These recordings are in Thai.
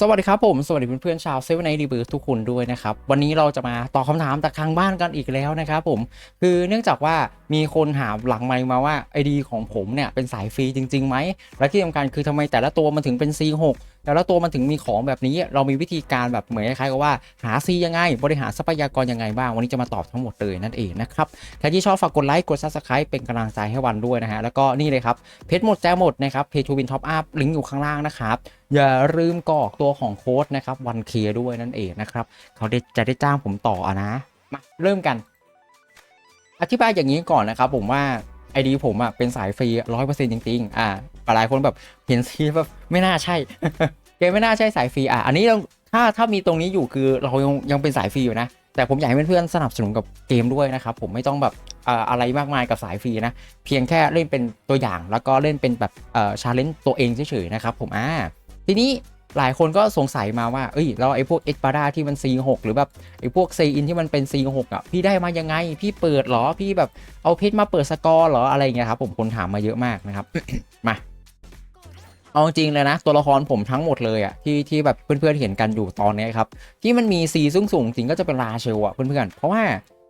สวัสดีครับผม สวัสดีเพื่อนๆชาวเซเว่นไอรีเบิร์ทุกคนด้วยนะครับ วันนี้เราจะมาตอบคำถามจากทางบ้านกันอีกแล้วนะครับผม คือเนื่องจากว่ามีคนถามหลังไมมาว่าไอดีของผมเนี่ยเป็นสายฟรีจริงๆไหม และที่สำคัญคือทำไมแต่ละตัวมันถึงเป็น C6 แต่ละตัวมันถึงมีของแบบนี้ เรามีวิธีการแบบเหมือนคล้ายๆกับว่าหา C ยังไง บริหารทรัพยากรยังไงบ้างวันนี้จะมาตอบทั้งหมดเลยนั่นเองนะครับใครที่ชอบฝากกดไลค์กด subscribe เป็นกำลังใจให้วันด้วยนะฮะแล้วก็นี่เลยครับเพชรหมดแจหมดนะครับเพจทูวินท็อปอัพลิงก์อยู่ข้างล่างนะครับอย่าลืมกรอกตัวของโค้ดนะครับวันเคด้วยนั่นเองนะครับเขาจะได้จ้างผมต่อนะมาเริ่มกัน อธิบายอย่างนี้ก่อนนะครับผมว่า ไอดีผมอะเป็นสายฟรีร้อยเปอร์เซ็นต์จริงๆ อ่าหลายคนแบบเห็นซีแบบไม่น่าใช่เกมไม่น่าใช่สายฟรีอะอันนี้ถ้าถ้ามีตรงนี้อยู่คือเรายังยังเป็นสายฟรีอยู่นะ แต่ผมอยากให้เพื่อนๆสนับสนุนกับเกมด้วยนะครับผมไม่ต้องแบบอ่ออะไรมากมายกับสายฟรีนะ เพียงแค่เล่นเป็นตัวอย่างแล้วก็เล่นเป็นแบบเออชาเลนจ์ตัวเองเฉยๆนะครับผมอ่าทีนี้ หลายคนก็สงสัยมาว่า เอ้ย เราไอ้พวกเอ็กปาดาที่มัน C6 หรือแบบไอ้พวกเซอินที่มันเป็น C6 อะ พี่ได้มายังไง พี่เปิดหรอ พี่แบบเอาเพชรมาเปิดสกอร์หรอ อะไรเงี้ยครับผมคนถามมาเยอะมากนะครับ มา เอาจริงเลยนะ ตัวละครผมทั้งหมดเลยอะที่ที่แบบเพื่อนๆเห็นกันอยู่ตอนนี้ครับ ที่มันมีซีสูงสูงจริงก็จะเป็นลาเชลอะเพื่อนๆ เพราะว่า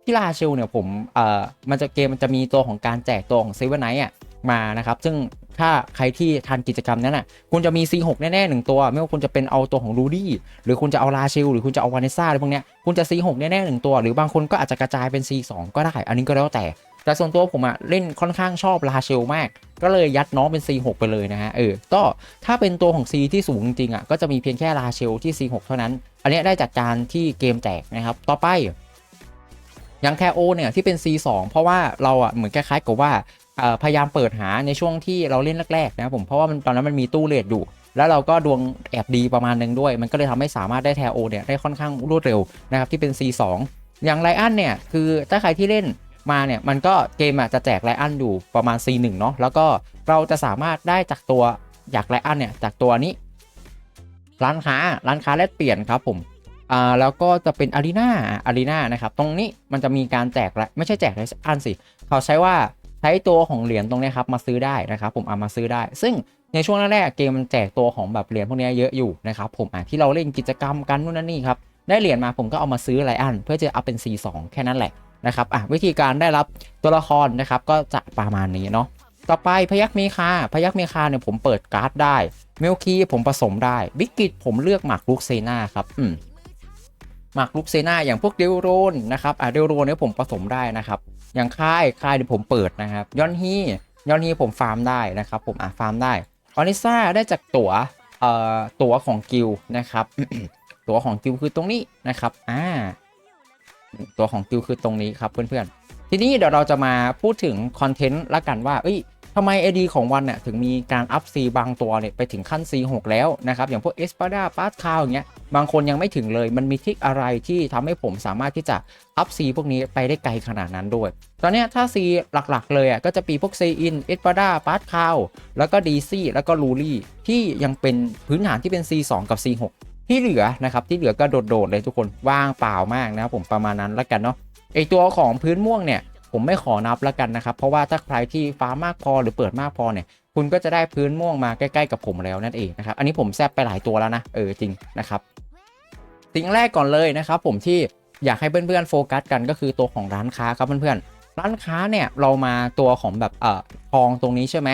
ที่ลาเชลเนี่ยผม เอ่อ มันจะเกมมันจะมีตัวของการแจกตัวของเซเว่นไนท์อะมานะครับ ซึ่ง ถ้าใครที่ทันกิจกรรมนั้นอะคุณจะมี C6 แน่ๆหนึ่งตัว ไม่ว่าคุณจะเป็นเอาตัวของรูดี้หรือคุณจะเอาลาเชลหรือคุณจะเอาวานิซ่าอะไรพวกเนี้ยคุณจะ C6 แน่ๆหนึ่งตัว หรือบางคนก็อาจจะกระจายเป็น C2 ก็ได้ อันนี้ก็แล้วแต่ แต่ส่วนตัวผมอะเล่นค่อนข้างชอบลาเชลมาก ก็เลยยัดน้องเป็น C6 ไปเลยนะฮะเออก็ถ้าเป็นตัวของ C ที่สูงจริงๆอะก็จะมีเพียงแค่ลาเชลที่ C6 เท่านั้น อันเนี้ยได้จากการที่เกมแจกนะครับต่อไปยังแคโอเนี่ยที่เป็น C2 เพราะว่าเราอะเหมือนคล้ายๆกับว่า พยายามเปิดหาในช่วงที่เราเล่นแรกๆนะครับผมเพราะว่ามันตอนนั้นมันมีตู้เลดอยู่ แล้วเราก็ดวงแอบดีประมาณหนึงด้วย มันก็เลยทำให้สามารถได้แทโอเนี่ยได้ค่อนข้างรวดเร็วนะครับที่เป็น C2 อย่างไลอันเนี่ยคือถ้าใครที่เล่นมาเนี่ยมันก็เกมอะจะแจกไลอันอยู่ประมาณ C1 เนาะแล้วก็เราจะสามารถได้จากตัวอยากไลอันเนี่ยจากตัวนี้ ร้านค้าร้านค้าแลกเปลี่ยนครับผมอ่าแล้วก็จะเป็นอารีนาอารีนานะครับตรงนี้มันจะมีการแจกและไม่ใช่แจกไลอันสิเขาใช้ว่า ใช้ตัวของเหรียญตรงนี้ครับมาซื้อได้นะครับผมเอามาซื้อได้ ซึ่งในช่วงแรกๆเกมมันแจกตัวของแบบเหรียญพวกนี้เยอะอยู่นะครับผมอะที่เราเล่นกิจกรรมกันนู่นนั่นนี่ครับได้เหรียญมาผมก็เอามาซื้อไลอัน เพื่อจะเอาเป็น C2 แค่นั้นแหละนะครับอะวิธีการได้รับตัวละครนะครับก็จะประมาณนี้เนาะต่อไปพยักเมคาพยักเมคาเนี่ยผมเปิดการ์ดได้เมลคีผมผสมได้วิกฤตผมเลือกหมากลุกเซนาครับอืม หมากลุกเซนาอย่างพวกเดลโรนนะครับอะเดลโรนเนี่ยผมผสมได้นะครับอย่างค่ายค่ายเดี๋ยวผมเปิดนะครับยอนฮียอนฮีผมฟาร์มได้นะครับผมอะฟาร์มได้ออนิซ่าได้จากตั๋วเอ่อตั๋วของกิลนะครับ ตั๋วของกิลคือตรงนี้นะครับอ่าตัวของกิลคือตรงนี้ครับเพื่อนๆทีนี้เดี๋ยวเราจะมาพูดถึงคอนเทนต์ละกันว่า เอ้ยำไม AD ของวันเนี่ยถึงมีการอัพซีบางตัวเนี่ยไปถึงขั้น C6 แล้วนะครับ อย่างพวกเอสปาดาปาร์คาวอย่างเงี้ยบางคนยังไม่ถึงเลย มันมีทิคอะไรที่ทำให้ผมสามารถที่จะอัพซีพวกนี้ไปได้ไกลขนาดนั้นด้วย ตอนนี้ถ้า C หลักๆ เลยอะก็จะมีพวก C in เอสปาดาปาร์คาวแล้วก็ DC แล้วก็ลูรี่ที่ยังเป็นพื้นฐานที่เป็น C2 กับ C6 ที่เหลือนะครับที่เหลือก็โดดๆเลยทุกคนว่างเปล่ามากนะครับผมประมาณนั้นแล้วกันเนาะไอตัวของพื้นม่วงเนี่ย ผมไม่ขอนับแล้วกันนะครับ เพราะว่าถ้าใครที่ฟ้ามากพอหรือเปิดมากพอเนี่ย คุณก็จะได้พื้นม่วงมาใกล้ๆกับผมแล้วนั่นเองนะครับ อันนี้ผมแซบไปหลายตัวแล้วนะ เออจริงนะครับสิ่งแรกก่อนเลยนะครับผมที่อยากให้เพื่อนๆโฟกัสกันก็คือตัวของร้านค้าครับเพื่อนๆ ร้านค้าเนี่ยเรามาตัวของแบบเอ่อทองตรงนี้ใช่ไหม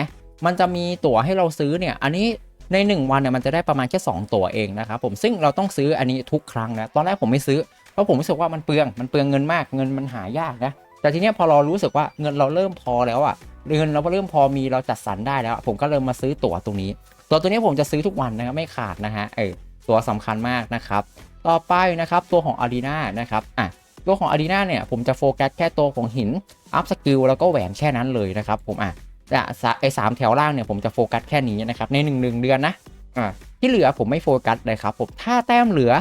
มันจะมีตั๋วให้เราซื้อเนี่ย อันนี้ใน 1 วันเนี่ยมันจะได้ประมาณแค่2ตั๋วเองนะครับผมซึ่งเราต้องซื้ออันนี้ทุกครั้งนะตอนแรกผมไม่ซื้อเพราะผมรู้สึกว่ามันเปลืองมันเปลืองเงินมากเงินมันหายากนะ แต่ทีเนี้ยพอเรารู้สึกว่าเงินเราเริ่มพอแล้วอะ่ะเงินเราเริ่มพอมีเราจัดสรรได้แล้ว ผมก็เริ่มมาซื้อตั๋วตรงนี้ ตัวตัวนี้ผมจะซื้อทุกวันนะครับไม่ขาดนะฮะเออตัวสำคัญมากนะครับ ต่อไปนะครับตัวของอารีนานะครับอะตัวของอารีนาเนี่ยผมจะโฟกัสแค่ตัวของหินอัพสกิลแล้วก็แหวนแค่นั้นเลยนะครับผมอะแต่ไอ้สามแถวล่างเนี่ยผมจะโฟกัสแค่นี้นะครับในหนึ่งหนึ่งเดือนนะอ่าที่เหลือผมไม่โฟกัสเลยครับผมถ้าแต้มเหลือ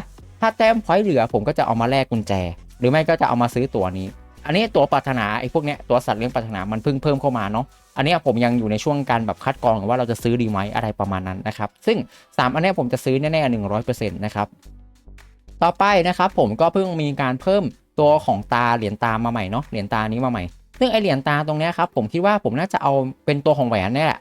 ถ้าแต้มพอยเหลือผมก็จะเอามาแลกกุญแจ หรือไม่ก็จะเอามาซื้อตัวนี้ อันนี้ตัวปรารถนาไอ้พวกเนี้ยตัวสัตว์เลี้ยงปรารถนามันเพิ่งเพิ่มเข้ามาเนาะอันนี้ผมยังอยู่ในช่วงการแบบคัดกรองว่าเราจะซื้อดีไหมอะไรประมาณนั้นนะครับ ซึ่ง 3 อันนี้ผมจะซื้อแน่ๆหนึ่งร้อยเปอร์เซ็นต์นะครับต่อไปนะครับผมก็เพิ่งมีการเพิ่มตัวของตาเหรียญตามาใหม่เนาะเหรียญตานี้มาใหม่ ซึ่งไอเหรียญตาตรงเนี้ยครับผมคิดว่าผมน่าจะเอาเป็นตัวของแหวนเนี่ยแหละ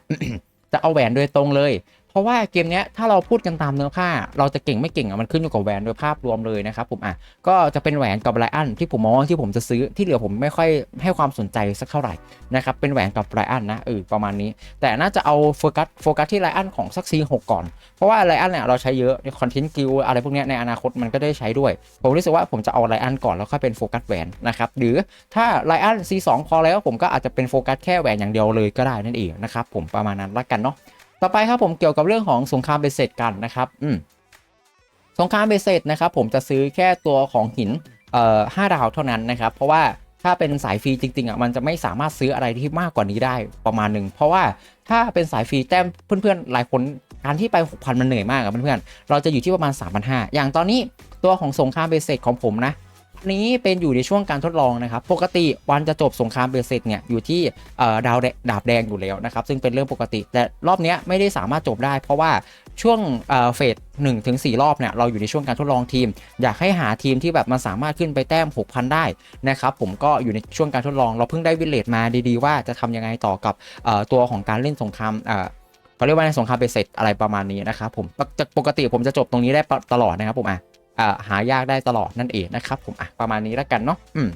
จะเอาแหวนโดยตรงเลย เพราะว่าเกมนี้ถ้าเราพูดกันตามเนื้อผ้า เราจะเก่งไม่เก่งอะมันขึ้นอยู่กับแหวนโดยภาพรวมเลยนะครับผมอะก็จะเป็นแหวนกับไรอันที่ผมมองว่าที่ผมจะซื้อที่เหลือผมไม่ค่อยให้ความสนใจสักเท่าไหร่นะครับเป็นแหวนกับไรอันนะเออประมาณนี้ แต่น่าจะเอาโฟกัสโฟกัสที่ไรอันของซักซีหกก่อน เพราะว่าไรอันเนี่ยเราใช้เยอะในคอนเทนต์กิลอะไรพวกนี้ในอนาคตมันก็ได้ใช้ด้วย ผมรู้สึกว่าผมจะเอาไรอันก่อนแล้วค่อยเป็นโฟกัสแหวนนะครับหรือถ้าไรอัน C2 พอแล้วผมก็อาจจะเป็นโฟกัสแค่แหวนอย่างเดียวเลยก็ได้นั่นเองนะครับผมประมาณนั้นละกันเนาะ ต่อไปครับผมเกี่ยวกับเรื่องของสงครามเบสเซตกันนะครับอืมสงครามเบสเซตนะครับผมจะซื้อแค่ตัวของหินเอ่อห้าดาวเท่านั้นนะครับ เพราะว่าถ้าเป็นสายฟรีจริงๆอะมันจะไม่สามารถซื้ออะไรที่มากกว่านี้ได้ประมาณหนึ่งเพราะว่าถ้าเป็นสายฟรีแต้มเพื่อนๆหลายคนการที่ไป 6,000 มันเหนื่อยมากอะเพื่อนๆ เราจะอยู่ที่ประมาณ 3,500 อย่างตอนนี้ตัวของสงครามเบสเซตของผมนะ นี้เป็นอยู่ในช่วงการทดลองนะครับ ปกติวันจะจบสงครามเบสเซตเนี่ยอยู่ที่ดาวแดดาบแดงอยู่แล้วนะครับ ซึ่งเป็นเรื่องปกติ แต่รอบนี้ไม่ได้สามารถจบได้ เพราะว่าช่วงเฟสหนึ่งถึงสี่รอบเนี่ยเราอยู่ในช่วงการทดลองทีม อยากให้หาทีมที่แบบมันสามารถขึ้นไปแต้ม 6,000 ได้นะครับ ผมก็อยู่ในช่วงการทดลอง เราเพิ่งได้วิลเลจมาดีๆ ว่าจะทำยังไงต่อกับตัวของการเล่นสงครามเอ่อเขาเรียกว่าในสงครามเบสเซตอะไรประมาณนี้นะครับผมจากปกติผมจะจบตรงนี้ได้ตลอดนะครับผมอะ หายากได้ตลอดนั่นเองนะครับผมอะประมาณนี้แล้วกันเนาะอืม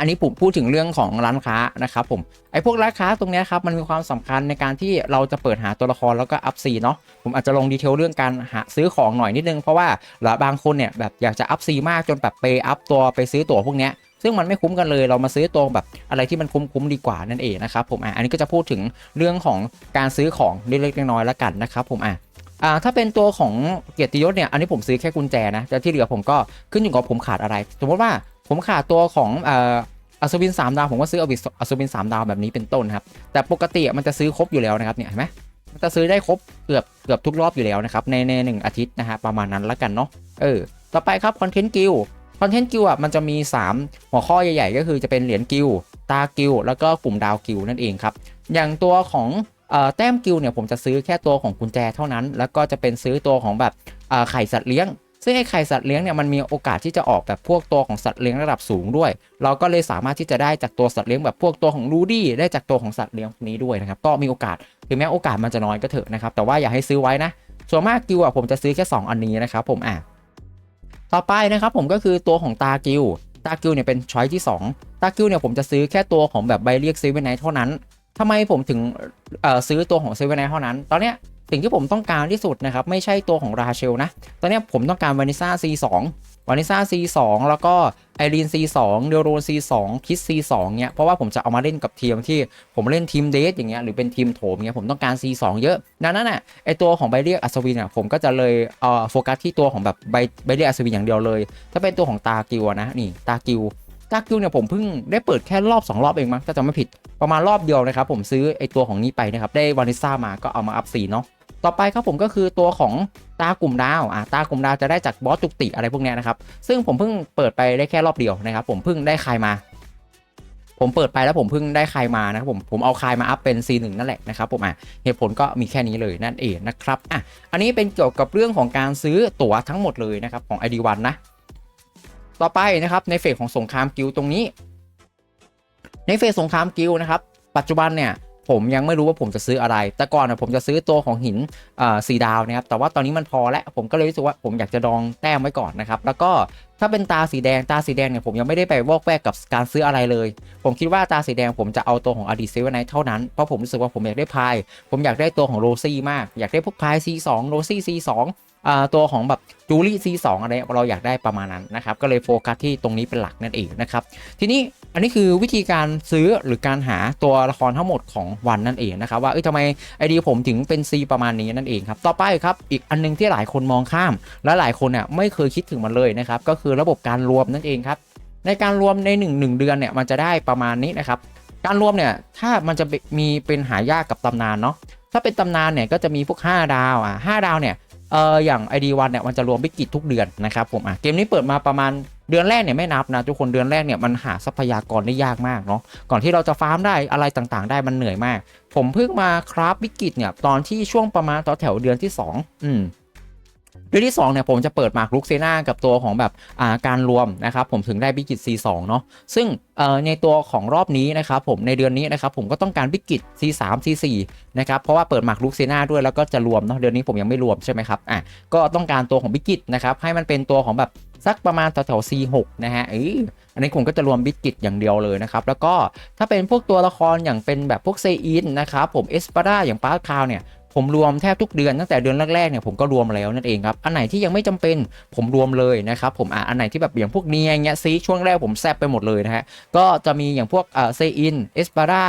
อันนี้ผมพูดถึงเรื่องของร้านค้านะครับผมไอ้พวกร้านค้าตรงนี้ครับมันมีความสำคัญในการที่เราจะเปิดหาตัวละครแล้วก็อัพซีเนาะผมอาจจะลงดีเทลเรื่องการหาซื้อของหน่อยนิดนึงเพราะว่าหลายบางคนเนี่ยแบบอยากจะอัพซีมากจนแบบไปอัพตัวไปซื้อตั๋วพวกเนี้ยซึ่งมันไม่คุ้มกันเลยเรามาซื้อตัวแบบอะไรที่มันคุ้มๆดีกว่านั่นเองนะครับผมอะอันนี้ก็จะพูดถึงเรื่องของการซื้อของเล็กๆน้อยๆแล้วกันนะครับผมอะ อ่าถ้าเป็นตัวของเกียรติยศเนี่ยอันนี้ผมซื้อแค่กุญแจนะแต่ที่เหลือผมก็ขึ้นอยู่กับผมขาดอะไร สมมติว่าผมขาดตัวของอ่ออัศวิน 3 ดาว ผมก็ซื้ออัศวิน 3 ดาวแบบนี้เป็นต้นครับ แต่ปกติมันจะซื้อครบอยู่แล้วนะครับเนี่ยเห็นไหมมันจะซื้อได้ครบเกือบเกือบทุกรอบอยู่แล้วนะครับในในหนึ่งอาทิตย์นะฮะประมาณนั้นละกันเนาะเออต่อไปครับคอนเทนต์กิลคอนเทนต์กิลอะมันจะมี 3 หัวข้อใหญ่ ๆ ก็คือจะเป็นเหรียญกิลตากิลแล้วก็กลุ่มดาวกิลนั่นเองครับอย่างตัวของ แต้มกิลเนี่ยผมจะซื้อแค่ตัวของกุญแจเท่านั้น แล้วก็จะเป็นซื้อตัวของแบบไข่สัตว์เลี้ยง ซึ่งไอ้ไข่สัตว์เลี้ยงเนี่ยมันมีโอกาสที่จะออกแบบพวกตัวของสัตว์เลี้ยงระดับสูงด้วย เราก็เลยสามารถที่จะได้จากตัวสัตว์เลี้ยงแบบพวกตัวของรูดี้ได้จากตัวของสัตว์เลี้ยงพวกนี้ด้วยนะครับก็มีโอกาสถึงแม้โอกาสมันจะน้อยก็เถอะนะครับแต่ว่าอย่าให้ซื้อไว้นะส่วนมากกิลอะผมจะซื้อแค่ 2 อันนี้นะครับผมอะต่อไปนะครับผมก็คือตัวของตากิลตากิลเนี่ยเป็นช้อยที่ 2 ตากิลเนี่ยผมจะซื้อแค่ตัวของแบบใบเรียกเซเวนไนท์เท่านั้น ทำไมผมถึงเอ่อซื้อตัวของเซเว่นไนท์เท่านั้น ตอนเนี้ยสิ่งที่ผมต้องการที่สุดนะครับ ไม่ใช่ตัวของราเชลนะ ตอนเนี้ยผมต้องการวานิซ่า C2 วานิซ่า C2 แล้วก็ไอรีน C2 เดโรน C2 คิส C2 เนี้ยเพราะว่าผมจะเอามาเล่นกับทีมที่ผมเล่นทีมเดทอย่างเงี้ยหรือเป็นทีมโถมเงี้ยผมต้องการ C2 เยอะดังนั้นน่ะไอตัวของใบเรียกอัศวินอะผมก็จะเลยเอ่อโฟกัสที่ตัวของแบบใบใบเรียกอัศวินอย่างเดียวเลย ถ้าเป็นตัวของตากิวนะนี่ตากิว ตากิวเนี่ยผมเพิ่งได้เปิดแค่รอบ2รอบเองมั้งถ้าจำไม่ผิดประมาณรอบเดียวนะครับผมซื้อไอตัวของนี้ไปนะครับได้วานิซ่ามาก็เอามาอัพสีเนาะต่อไปครับผมก็คือตัวของตากลุ่มดาวอะตากลุ่มดาวจะได้จากบอสจุกติอะไรพวกนี้นะครับซึ่งผมเพิ่งเปิดไปได้แค่รอบเดียวนะครับผมเพิ่งได้คายมา ผมเปิดไปแล้วผมเพิ่งได้คายมานะครับผมผมเอาคายมาอัพเป็น C1 นั่นแหละนะครับผมอะเหตุผลก็มีแค่นี้เลยนั่นเองนะครับอะอันนี้เป็นเกี่ยวกับเรื่องของการซื้อตั๋วทั้งหมดเลยนะครับของ ID1 นะ ต่อไปนะครับในเฟสของสงครามกิลตรงนี้ ในเฟสสงครามกิลนะครับ ปัจจุบันเนี่ยผมยังไม่รู้ว่าผมจะซื้ออะไร แต่ก่อนนะผมจะซื้อตัวของหินสีดาวนะครับ แต่ว่าตอนนี้มันพอแล้ว ผมก็เลยรู้สึกว่าผมอยากจะดองแต้มไว้ก่อนนะครับ แล้วก็ถ้าเป็นตาสีแดง ตาสีแดงเนี่ยผมยังไม่ได้ไปวอกแวกกับการซื้ออะไรเลย ผมคิดว่าตาสีแดงผมจะเอาตัวของอดีตเซเว่นไนท์เท่านั้น เพราะผมรู้สึกว่าผมอยากได้พาย ผมอยากได้ตัวของโรซี่มาก อยากได้พวกพาย C2 โรซี่ C2 อ่า ตัวของแบบจูลี่ C2 อะไรเราอยากได้ประมาณนั้นนะครับ ก็เลยโฟกัสที่ตรงนี้เป็นหลักนั่นเองนะครับ ทีนี้อันนี้คือวิธีการซื้อหรือการหาตัวละครทั้งหมดของวันนั่นเองนะครับ ว่าเอ้ยทำไมไอเดียผมถึงเป็น C ประมาณนี้นั่นเองครับ ต่อไปครับอีกอันนึงที่หลายคนมองข้าม และหลายคนเนี่ยไม่เคยคิดถึงมันเลยนะครับ ก็คือระบบการรวมนั่นเองครับ ในการรวมใน 1 1 เดือนเนี่ยมันจะได้ประมาณนี้นะครับ การรวมเนี่ยถ้ามันจะมีเป็นหายากกับตำนานเนาะถ้าเป็นตำนานเนี่ยก็จะมีพวก 5 ดาวอะ5ดาวเนี่ย เอออย่าง ID1 เนี่ยมันจะรวมวิกฤตทุกเดือนนะครับผมอะเกมนี้เปิดมาประมาณเดือนแรกเนี่ยไม่นับนะทุกคนเดือนแรกเนี่ยมันหาทรัพยากรได้ยากมากเนาะก่อนที่เราจะฟาร์มได้อะไรต่างๆ ได้มันเหนื่อยมาก ผมเพิ่งมาคราฟวิกฤตเนี่ยตอนที่ช่วงประมาณต่อแถวเดือนที่ 2 อืม เดือนที่2เนี่ยผมจะเปิดหมากลุกเซนากับตัวของแบบอ่าการรวมนะครับผมถึงได้บิกิต C2 เนาะซึ่งเอ่อในตัวของรอบนี้นะครับผมในเดือนนี้นะครับผมก็ต้องการบิกิต C3 C4 นะครับเพราะว่าเปิดหมากลุกเซนาด้วยแล้วก็จะรวมเนาะเดือนนี้ผมยังไม่รวมใช่ไหมครับอะก็ต้องการตัวของบิกิตนะครับให้มันเป็นตัวของแบบสักประมาณแถวๆ C6 นะฮะเอออันนี้ผมก็จะรวมบิกิตอย่างเดียวเลยนะครับ แล้วก็ถ้าเป็นพวกตัวละครอย่างเป็นแบบพวกเซอินนะครับผมเอสปาร่าอย่างปาร์คาวเนี่ย ผมรวมแทบทุกเดือนตั้งแต่เดือนแรกๆเนี่ยผมก็รวมแล้วนั่นเองครับอันไหนที่ยังไม่จำเป็นผมรวมเลยนะครับผมอะอันไหนที่แบบอย่างพวกเนียอย่างเงี้ยซีช่วงแรกผมแซบไปหมดเลยนะฮะก็จะมีอย่างพวกเอ่อเซอินเอสปาร่า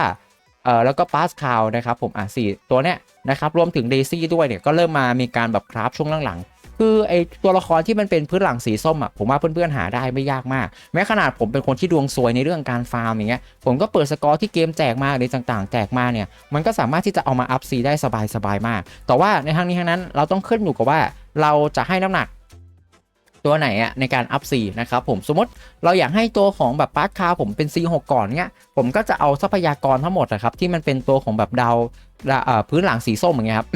เอ่อแล้วก็ปาสคาวนะครับผมอะสี่ตัวเนี้ยนะครับรวมถึงเดซี่ด้วยเนี่ยก็เริ่มมามีการแบบคราฟช่วงหลังๆ คือไอตัวละครที่มันเป็นพื้นหลังสีส้มอะผมว่าเพื่อนๆหาได้ไม่ยากมาก แม้ขนาดผมเป็นคนที่ดวงซวยในเรื่องการฟาร์มอย่างเงี้ยผมก็เปิดสกอร์ที่เกมแจกมาหรือต่างๆ แจกมาเนี่ยมันก็สามารถที่จะเอามาอัพซีได้สบายๆมาก แต่ว่าในทางนี้ทั้งนั้นเราต้องขึ้นอยู่กับว่าเราจะให้น้ำหนักตัวไหนอะในการอัพซีนะครับผมสมมติเราอยากให้ตัวของแบบปาร์คคาผมเป็น C6 ก่อนเนี้ยผมก็จะเอาทรัพยากรทั้งหมดนะครับที่มันเป็นตัวของแบบดาว พื้นหลังสีส้มอย่างเงี้ยครับ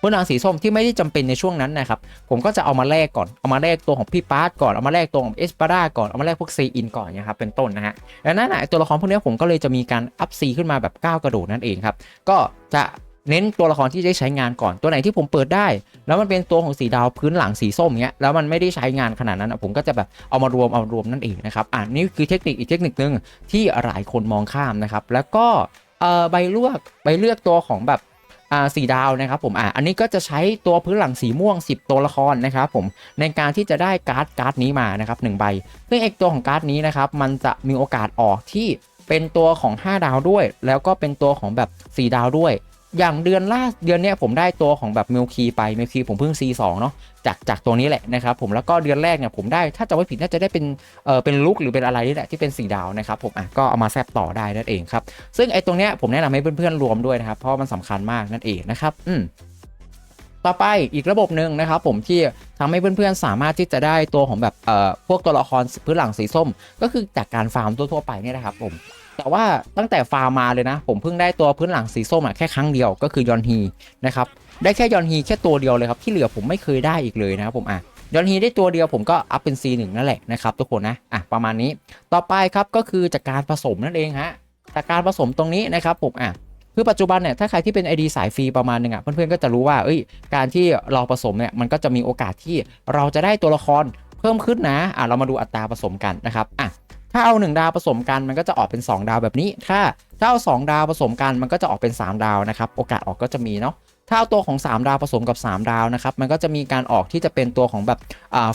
พื้นหลังสีส้มที่ไม่ได้จำเป็นในช่วงนั้นนะครับ ผมก็จะเอามาแลกก่อน เอามาแลกตัวของพี่ปาร์คก่อน เอามาแลกตัวของเอสปาร่าก่อน เอามาแลกพวกซีอินก่อนนะครับ เป็นต้นนะฮะดังนั้นนะตัวละครพวกนี้ผมก็เลยจะมีการอัพซีขึ้นมาแบบก้าวกระโดดนั่นเองครับ ก็จะเน้นตัวละครที่ได้ใช้งานก่อนตัวไหนที่ผมเปิดได้ แล้วมันเป็นตัวของสีดาวพื้นหลังสีส้มเงี้ยแล้วมันไม่ได้ใช้งานขนาดนั้นผมก็จะแบบเอามารวมเอามารวมนั่นเองนะครับอ่านี่คือเทคนิคอีกเทคนิคนึงที่หลายคนมองข้ามนะครับแล้วก็ เอ่อใบเลือกใบเลือกตัวของแบบอ่าสีดาวนะครับผมอ่าอันนี้ก็จะใช้ตัวพื้นหลังสีม่วง 10 ตัวละครนะครับผมในการที่จะได้การ์ดการ์ดนี้มานะครับหนึ่งใบซึ่งเอกตัวของการ์ดนี้นะครับมันจะมีโอกาสออกที่เป็นตัวของ 5 ดาวด้วย แล้วก็เป็นตัวของแบบ 4 ดาวด้วย อย่างเดือนล่าเดือนเนี้ยผมได้ตัวของแบบมิลคีไปมิลคีผมเพิ่ง C2 เนาะจากจากตัวนี้แหละนะครับผมแล้วก็เดือนแรกเนี่ยผมได้ถ้าจะไม่ผิดน่าจะได้เป็นเออเป็นลุกหรือเป็นอะไรนี่แหละที่เป็น4ดาวนะครับผมอะก็เอามาแซบต่อได้นั่นเองครับซึ่งไอ้ตรงเนี้ยผมแนะนำให้เพื่อนๆรวมด้วยนะครับเพราะมันสำคัญมากนั่นเองนะครับอืมต่อไปอีกระบบหนึ่งนะครับผมที่ทำให้เพื่อนๆ สามารถที่จะได้ตัวของแบบเอ่อพวกตัวละครพื้นหลังสีส้ม ก็คือจากการฟาร์มทั่วๆไปเนี่ยนะครับผม แต่ว่าตั้งแต่ฟาร์มมาเลยนะ ผมเพิ่งได้ตัวพื้นหลังสีส้มอะแค่ครั้งเดียวก็คือยอนฮีนะครับได้แค่ยอนฮีแค่ตัวเดียวเลยครับที่เหลือผมไม่เคยได้อีกเลยนะครับผมอะยอนฮีได้ตัวเดียวผมก็อัพเป็น C1 นั่นแหละนะครับทุกคนนะอะประมาณนี้ต่อไปครับก็คือจากการผสมนั่นเองฮะจากการผสมตรงนี้นะครับผมอะคือปัจจุบันเนี่ยถ้าใครที่เป็น ID สายฟรีประมาณหนึงอะเพื่อนๆก็จะรู้ว่าเอ้ยการที่เราผสมเนี่ยมันก็จะมีโอกาสที่เราจะได้ตัวละครเพิ่มขึ้นนะอะเรามาดูอัตราผสมกันนะครับอะ ถ้าเอา 1 ดาวผสมกันมันก็จะออกเป็น 2 ดาวแบบนี้ ถ้าถ้าเอา 2 ดาวผสมกันมันก็จะออกเป็น 3 ดาวนะครับ โอกาสออกก็จะมีเนาะ ถ้าเอาตัวของ 3 ดาวผสมกับ 3 ดาวนะครับ มันก็จะมีการออกที่จะเป็นตัวของแบบ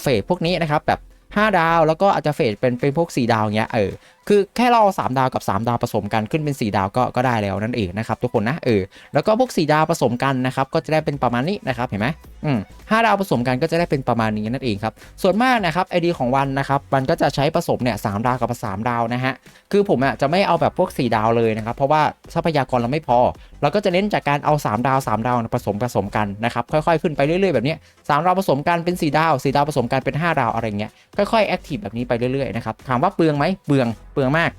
เฟสพวกนี้นะครับแบบ 5 ดาว แล้วก็อาจจะเฟสเป็นเป็นพวก 4 ดาวเงี้ย เออ คือแค่เราเอา3ดาวกับ 3 ดาวผสมกันขึ้นเป็น 4 ดาวก็ก็ได้แล้วนั่นเองนะครับทุกคนนะเออแล้วก็พวก 4 ดาวผสมกันนะครับก็จะได้เป็นประมาณนี้นะครับเห็นไหมอืมห้าดาวผสมกันก็จะได้เป็นประมาณนี้นั่นเองครับส่วนมากนะครับไอดีของวันนะครับมันก็จะใช้ผสมเนี่ยสดาวกับ3ดาวนะฮะคือผมอะจะไม่เอาแบบพวก 4 ดาวเลยนะครับเพราะว่าทรัพยากรเราไม่พอ เราก็จะเน้นจากการเอา 3 ดาว 3 ดาวผสมผสมกันนะครับค่อยๆ ขึ้นไปเรื่อยๆแบบนี้สามดาวผสมกันเป็น 4 ดาว 4 ดาวผสมกันเป็น 5 ดาวอะไรเงี้ยค่อยๆแอคทีฟแบบนี้ไปเรื่อยๆนะครับถามว่าเปลืองไหมเปลืองเปลืองมาก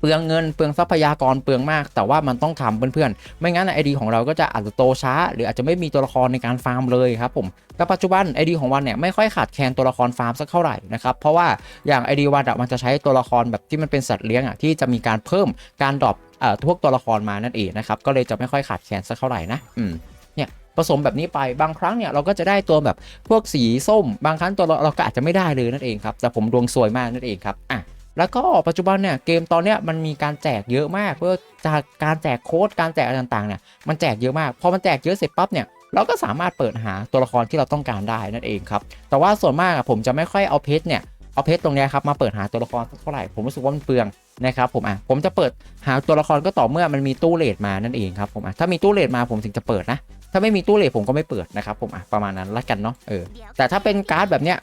เปลืองเงินเปลืองทรัพยากรเปลืองมาก แต่ว่ามันต้องทำเพื่อนๆ ไม่งั้นไอดีของเราก็จะอาจจะโตช้า หรืออาจจะไม่มีตัวละครในการฟาร์มเลยครับผมแต่ปัจจุบันไอดีของวันเนี่ยไม่ค่อยขาดแคลนตัวละครฟาร์มสักเท่าไหร่นะครับเพราะว่าอย่างไอดีวันมันจะใช้ตัวละครแบบที่มันเป็นสัตว์เลี้ยงอะที่จะมีการเพิ่มการดรอปเอ่อพวกตัวละครมานั่นเองนะครับก็เลยจะไม่ค่อยขาดแคลนสักเท่าไหร่นะอืมเนี่ยผสมแบบนี้ไปบางครั้งเนี่ยเราก็จะได้ตัวแบบพวกสีส้ม บางครั้งตัวเราเราก็อาจจะไม่ได้เลยนั่นเองครับแต่ผมดวงซวยมากนั่นเองครับอะ แล้วก็ปัจจุบันเนี่ยเกมตอนเนี้ยมันมีการแจกเยอะมากเพื่อจากการแจกโค้ดการแจกอะไรต่างๆเนี่ยมันแจกเยอะมากพอมันแจกเยอะเสร็จปั๊บเนี่ยเราก็สามารถเปิดหาตัวละครที่เราต้องการได้นั่นเองครับแต่ว่าส่วนมากผมจะไม่ค่อยเอาเพชรเนี่ยเอาเพชรตรงเนี้ยครับมาเปิดหาตัวละครเท่าไหร่ผมรู้สึกว่ามันเปลืองนะครับผมอะผมจะเปิดหาตัวละครก็ต่อเมื่อมันมีตู้เลทมานั่นเองครับผมอะถ้ามีตู้เลทมาผมถึงจะเปิดนะ ถ้าไม่มีตู้เลทผมก็ไม่เปิดนะครับผมอะประมาณนั้นละกันเนาะเออแต่ถ้าเป็นการ์ดแบบเนี้ย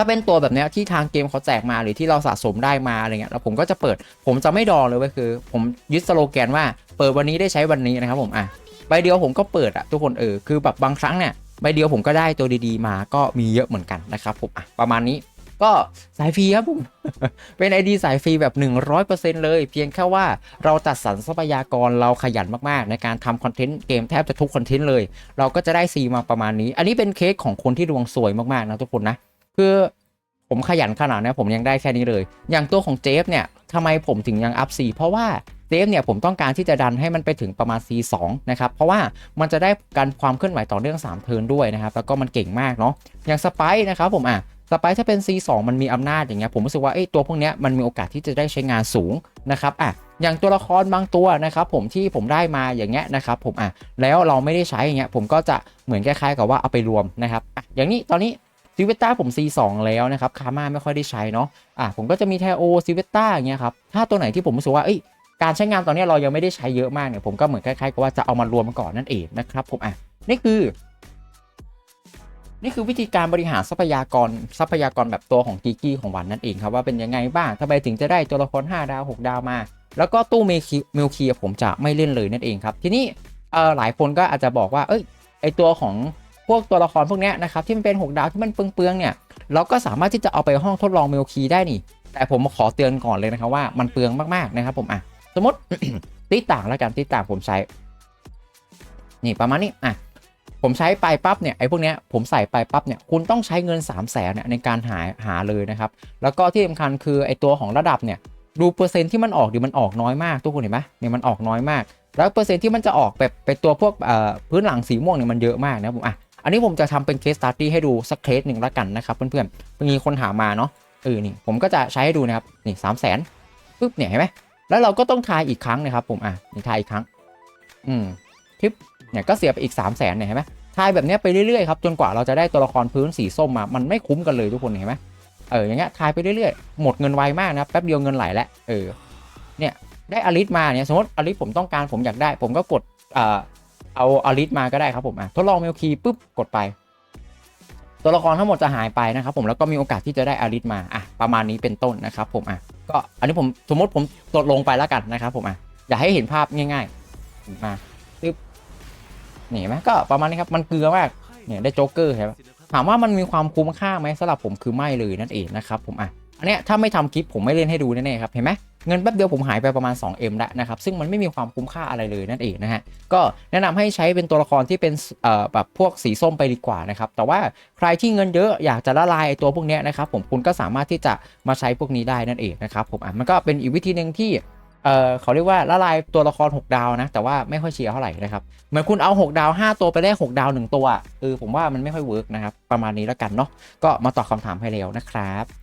ถ้าเป็นตัวแบบนี้ที่ทางเกมเขาแจกมาหรือที่เราสะสมได้มาอะไรเงี้ยแล้วผมก็จะเปิดผมจะไม่ดองเลยเว้ยคือ ผมยึดสโลแกนว่าเปิดวันนี้ได้ใช้วันนี้นะครับผมอะใบเดียวผมก็เปิดอะทุกคนเออคือแบบบางครั้งเนี่ยใบเดียวผมก็ได้ตัวดีๆ มาก็มีเยอะเหมือนกันนะครับผมอะประมาณนี้ก็สายฟรีครับผม เป็น ID สายฟรีแบบ 100%เลย เพียงแค่ว่าเราจัดสรรทรัพยากรเราขยันมากๆ ในการทำคอนเทนต์เกมแทบจะทุกคอนเทนต์เลย เราก็จะได้ซีมาประมาณนี้ อันนี้เป็นเคสของคนที่ดวงสวยมากๆนะทุกคนนะ คือผมขยันขนาดนี้ผมยังได้แค่นี้เลย อย่างตัวของเจฟเนี่ยทำไมผมถึงยังอัพซีเพราะว่าเจฟเนี่ยผมต้องการที่จะดันให้มันไปถึงประมาณ C2 นะครับ เพราะว่ามันจะได้การความเคลื่อนไหวต่อเนื่อง 3 เทิร์นด้วยนะครับ แล้วก็มันเก่งมากเนาะ อย่างสไปซ์นะครับผมอะสไปซ์ถ้าเป็น C2 มันมีอำนาจอย่างเงี้ย ผมรู้สึกว่าไอ้ตัวพวกเนี้ยมันมีโอกาสที่จะได้ใช้งานสูงนะครับอะอย่างตัวละครบางตัวนะครับผมที่ผมได้มาอย่างเงี้ยนะครับผมอะแล้วเราไม่ได้ใช้อย่างเงี้ยผมก็จะเหมือนคล้ายๆกับว่าเอาไปรวมนะครับอะอย่างนี้ตอนนี้ ซิเวต้าผม C2 แล้วนะครับคาม่าไม่ค่อยได้ใช้เนาะอะผมก็จะมีแทโอซิเวต้าอย่างเงี้ยครับถ้าตัวไหนที่ผมรู้สึกว่าเอ้ยการใช้งานตอนนี้เรายังไม่ได้ใช้เยอะมากเนี่ยผมก็เหมือนคล้ายๆกับว่าจะเอามารวมก่อนนั่นเองนะครับผมอะนี่คือ นี่คือวิธีการบริหารทรัพยากรทรัพยากรแบบตัวของกิกกี้ของวันนั่นเองครับว่าเป็นยังไงบ้างทำไมถึงจะได้ตัวละคร5ดาว 6 ดาวมา แล้วก็ตู้เมคิมิลคีผมจะไม่เล่นเลยนั่นเองครับ ทีนี้เอ่อหลายคนก็อาจจะบอกว่า เอ้ยไอตัวของ พวกตัวละครพวกนี้นะครับที่มันเป็น 6 ดาวที่มันเปลืองๆเนี่ยเราก็สามารถที่จะเอาไปห้องทดลองเมลคีได้นี่ แต่ผมขอเตือนก่อนเลยนะครับว่ามันเปลืองมากๆนะครับผมอะสมมติตีต่างแล้วกันตีต่างผมใช้ นี่ประมาณนี้อะผมใช้ไปปั๊บเนี่ยไอ้พวกเนี้ยผมใส่ไปปั๊บเนี่ยคุณต้องใช้เงิน 3 0 0แสนเนี่ยในการหาหาเลยนะครับแล้วก็ที่สำคัญคือไอ้ตัวของระดับเนี่ยดูเปอร์เซ็นต์ที่มันออกดิมันออกน้อยมากทุกคนเห็นไหมเนี่ยมันออกน้อยมาก แล้วเปอร์เซ็นต์ที่มันจะออกแบบเป็นตัวพวกพื้นหลังสีม่วงเนี่ยมันเยอะมากนะผมอะ อันนี้ผมจะทำเป็นเคสสตัดดี้ให้ดูสักเคสหนึ่งล้วกันนะครับเพื่อนๆมีคนถามาเนาะเออนี่ผมก็จะใช้ให้ดูนะครับนี่สามแสนปึ๊บเนี่ยเห็นไหมแล้วเราก็ต้องทายอีกครั้งนะครับผมอะนี่ทายอีกครั้ง อืมทิปเนี่ยก็เสียไปอีก 3 0 0แสนเนี่ยเห็นไหมทายแบบนี้ไปเรื่อยๆครับจนกว่าเราจะได้ตัวละครพื้นสีส้มมา มันไม่คุ้มกันเลยทุกคนเห็นไหมเอออย่างเงี้ยทายไปเรื่อยๆ หมดเงินไวมากนะแป๊บเดียวเงินไหลแล้วเออเนี่ยได้อลิสมาเนี่ยสมมติอลิสผมต้องการผมอยากได้ ผมก็กด เอ่อเอาอลิสมาก็ได้ครับผมอะทดลองเมลคีปุ๊บกดไป ตัวละครทั้งหมดจะหายไปนะครับผมแล้วก็มีโอกาสที่จะได้อลิสมาอะประมาณนี้เป็นต้นนะครับผมอะก็อันนี้ผมสมมติผมตดลงไปแล้วกันนะครับผมอะอย่าให้เห็นภาพง่ายๆมาปึ๊บนี่เห็นไหมก็ประมาณนี้ครับมันเกลือมากเนี่ยได้โจ๊กเกอร์ครับถามว่ามันมีความคุ้มค่าไหมสำหรับผมคือไม่เลยนั่นเองนะครับผมอะอันเนี้ยถ้าไม่ทำคลิปผมไม่เล่นให้ดูแน่ๆครับเห็นไหม เงินแป๊บเดียวผมหายไปประมาณ 2M แล้วนะครับซึ่งมันไม่มีความคุ้มค่าอะไรเลยนั่นเองนะฮะก็แนะนำให้ใช้เป็นตัวละครที่เป็นแบบพวกสีส้มไปดีกว่านะครับแต่ว่าใครที่เงินเยอะอยากจะละลายตัวพวกนี้นะครับผมคุณก็สามารถที่จะมาใช้พวกนี้ได้นั่นเองนะครับผมอะมันก็เป็นอีกวิธีหนึ่งที่เออเขาเรียกว่าละลายตัวละคร 6 ดาวนะ แต่ว่าไม่ค่อยเชียร์เท่าไหร่นะครับเหมือนคุณเอา 6 ดาว 5 ตัวไปได้6ดาว 1 ตัวเออผมว่ามันไม่ค่อยเวิร์กนะครับ ประมาณนี้แล้วกันเนาะก็มาตอบคำถามให้เร็วนะครับ